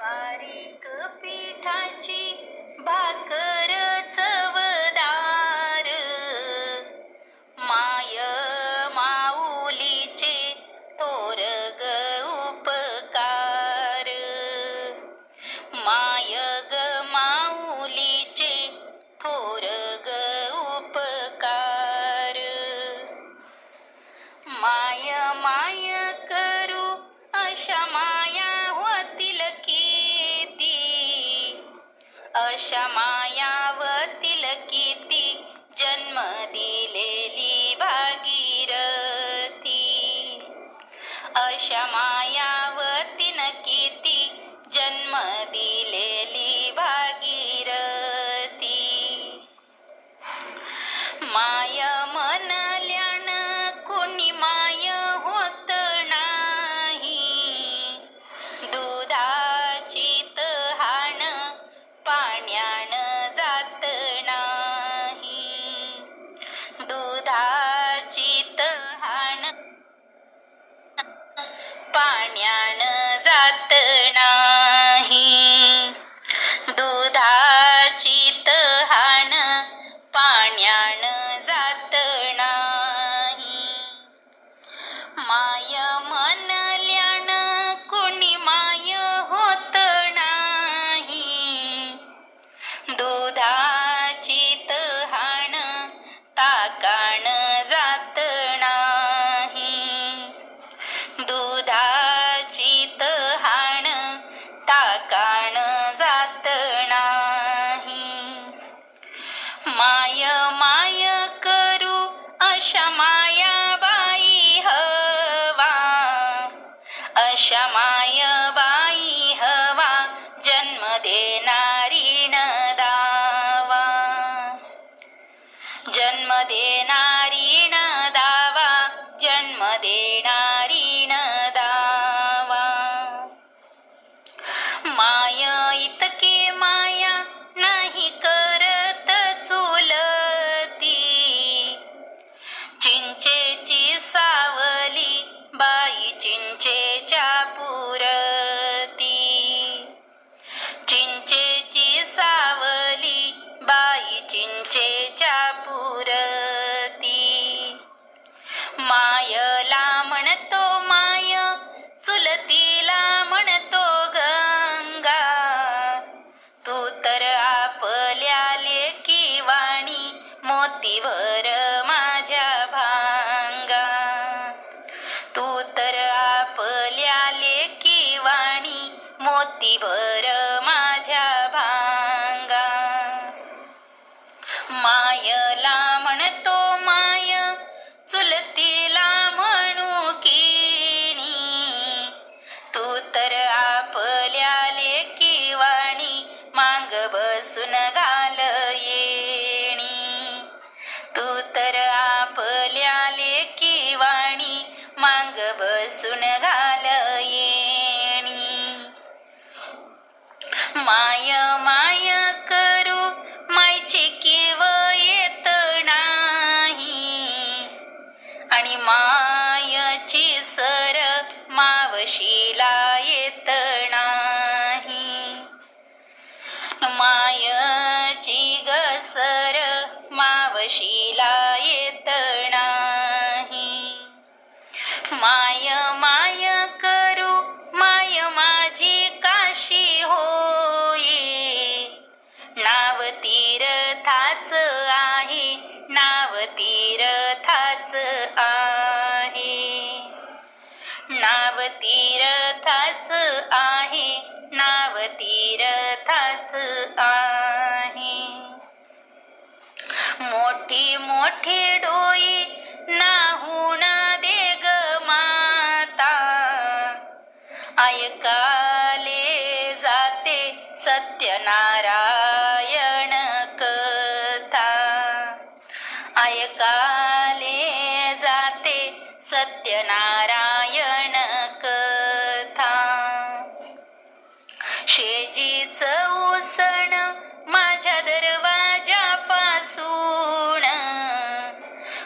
बारीक पीठाची भाकर अशा ದೇನ ती भर माझ्या भांगा. माया அணிமா नाव तीरथाच आहे नाव तीरथाच आहे. मोठी मोठी शेजीच उसण माझ्या दरवाजापासून.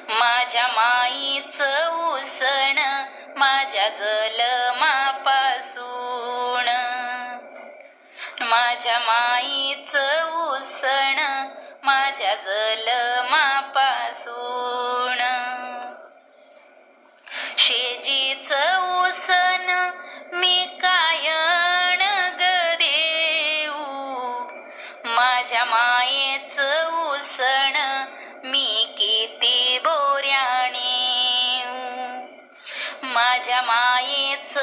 माझ्या माईच उसण माझ्या जलमापासून. माझ्या मा माझ्या मायेच उसण मी किती बोऱ्याणी माझ्या मायेच